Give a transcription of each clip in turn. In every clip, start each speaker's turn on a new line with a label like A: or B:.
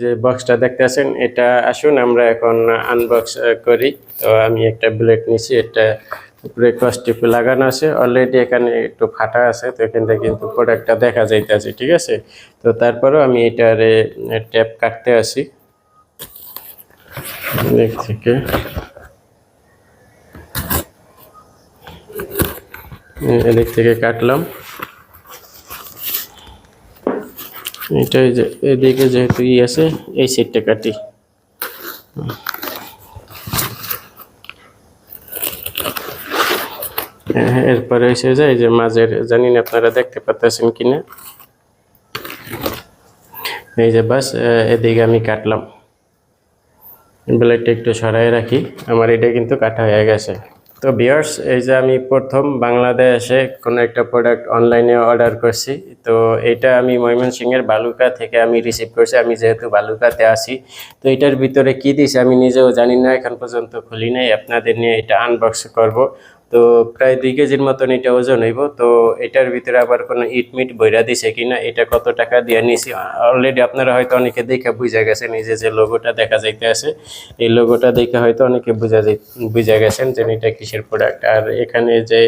A: যে বক্সটা দেখতে আছেন, এটা আসুন, আমরা এখন আনবক্স করি। তো আমি একটা ব্লেড নিছি, এটা উপরে কস্টিপ লাগানো আছে। অলরেডি এখানে একটু ফাটা আছে, তো এখান থেকে কিন্তু প্রোডাক্টটা দেখা যাইতেছে, ঠিক আছে? তো তারপরেও আমি এটারে ট্যাপ কাটতে আসি দিক থেকে। এদিক থেকে কাটলাম। এটাই যে এদিকে যেহেতু ই আছে এই সাইডটা কাটি। হ্যাঁ, এরপরে এসে যায় যে মাঝের জানি না আপনারা দেখতে পাচ্ছেন কিনা। এই যে বাস এদিকে আমি কাটলাম। ব্লেডটা একটু সরাই রাখি। আমার এটা কিন্তু কাটা হয়ে গেছে। তো বিয়ার্স এই যে আমি প্রথম বাংলাদেশে কোনো একটা প্রোডাক্ট অনলাইনে অর্ডার করছি, তো এটা আমি ময়মনসিংহের বালুকা থেকে আমি রিসিভ করছি। আমি যেহেতু বালুকাতে আসি তো এটার ভিতরে কি দিছে আমি নিজেও জানি না, এখন পর্যন্ত খুলি নাই। আপনাদের নিয়ে এটা আনবক্স করব। তো প্রায় দুই কেজির মতন এটা ওজন হইব। তো এটার ভিতরে আবার কোনো ইট মিট বইরা দিছে কিনা, এটা কত টাকা দিয়ে নিছি? অলরেডি আপনারা হয়তো অনেকে দেখে বুঝা গেছেন, এই যে যে লোগোটা দেখা যাইতে আছে, এই লোগোটা দেখে হয়তো অনেকে বুঝা যাই, বুঝা গেছেন যে এটা কিসের প্রোডাক্ট আর এখানে যে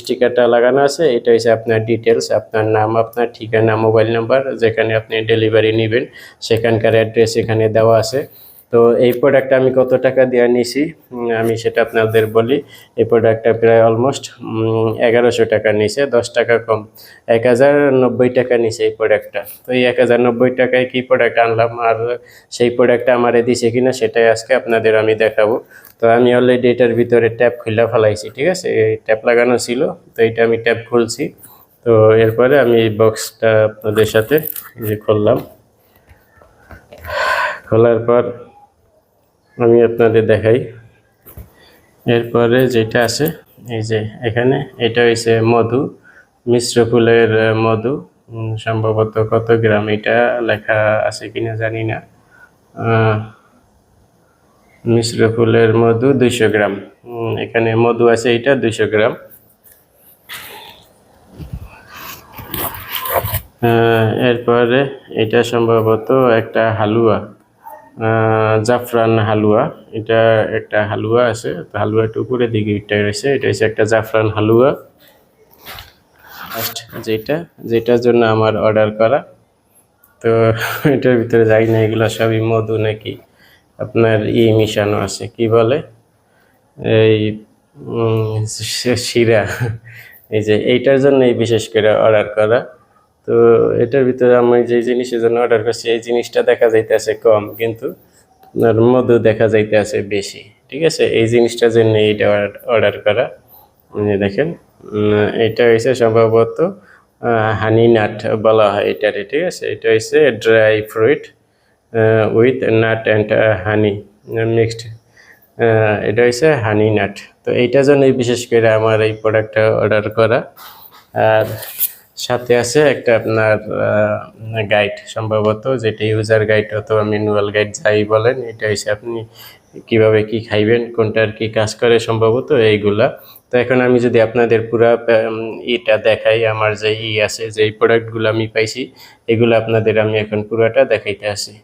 A: স্টিকারটা লাগানো আছে, এটা হচ্ছে আপনার ডিটেলস আপনার নাম, আপনার ঠিকানা মোবাইল নাম্বার যেখানে আপনি ডেলিভারি নেবেন, সেখানকার অ্যাড্রেস এখানে দেওয়া আছে। তো এই প্রোডাক্টটা আমি কত টাকা দিয়ে নিছি আমি সেটা আপনাদের বলি। এই প্রোডাক্টটা প্রায় অলমোস্ট এগারোশো টাকা নিছে, দশ টাকা কম। এক হাজার নব্বই টাকা নিছে এই প্রোডাক্টটা তো এই এক হাজার নব্বই টাকায় কী প্রোডাক্ট আনলাম? আর সেই প্রোডাক্টটা আমারে দিছে কিনা সেটাই আজকে আপনাদের আমি দেখাবো। তো আমি অলরেডি এটার ভিতরে ট্যাপ খুলে ফেলাইছি, ঠিক আছে? এই ট্যাপ লাগানো ছিল, তো এটা আমি ট্যাপ খুলছি। তো এরপরে আমি এই বক্সটা আপনাদের সাথে খুললাম। খোলার পর আমি আপনাদের দেখাই। এরপরে যেটা আছে, এই যে এখানে, এটা হয়েছে মধু, মিশ্র ফুলের মধু। সম্ভবত কত গ্রাম এটা লেখা আছে কিনা জানি না। মিশ্র ফুলের মধু দুইশো গ্রাম। এখানে মধু আছে এটা দুইশো গ্রাম। এরপরে এটা সম্ভবত একটা হালুয়া। জাফরান হালুয়া। এটা একটা হালুয়া আছে। তো হালুয়াটা উপরের দিকে এটা রয়েছে। এটা হচ্ছে একটা জাফরান হালুয়া। ফার্স্ট যেটা, যেটার জন্য আমার অর্ডার করা। তো এটার ভিতরে যাই না, এগুলো সবই মধু নাকি? আপনার ই মিশানো আছে। কি বলে? এই শিরা। এই যে, এইটার জন্যই বিশেষ করে অর্ডার করা। তো এটার ভিতরে আমি যে জিনিসের জন্য অর্ডার করছি, এই জিনিসটা দেখা যাইতেছে কম, কিন্তু আপনার মধু দেখা যাইতেছে বেশি, ঠিক আছে? এই জিনিসটার জন্য এইটা অর্ডার করা। দেখেন এটা হয়েছে সম্ভবত হানি নাট বলা হয় এটারে, ঠিক আছে? এটা হচ্ছে dry fruit with nut and honey mixed এটা হচ্ছে হানি নাট তো এইটার জন্যই বিশেষ করে আমার এই প্রোডাক্টটা অর্ডার করা। আর সাথে আছে একটা আপনার গাইড সম্ভবত, যেটা ইউজার গাইড অথবা ম্যানুয়াল গাইড যাই বলেন, এটা হিসেবে আপনি কীভাবে কি খাইবেন কোনটার কি কাজ করে সম্ভবত এইগুলা। তো এখন আমি যদি আপনাদের পুরা ইটা দেখাই, আমার যে ই আছে, যে প্রোডাক্টগুলো আমি পাইছি, এগুলো আপনাদের আমি এখন পুরাটা দেখাইতে আসি।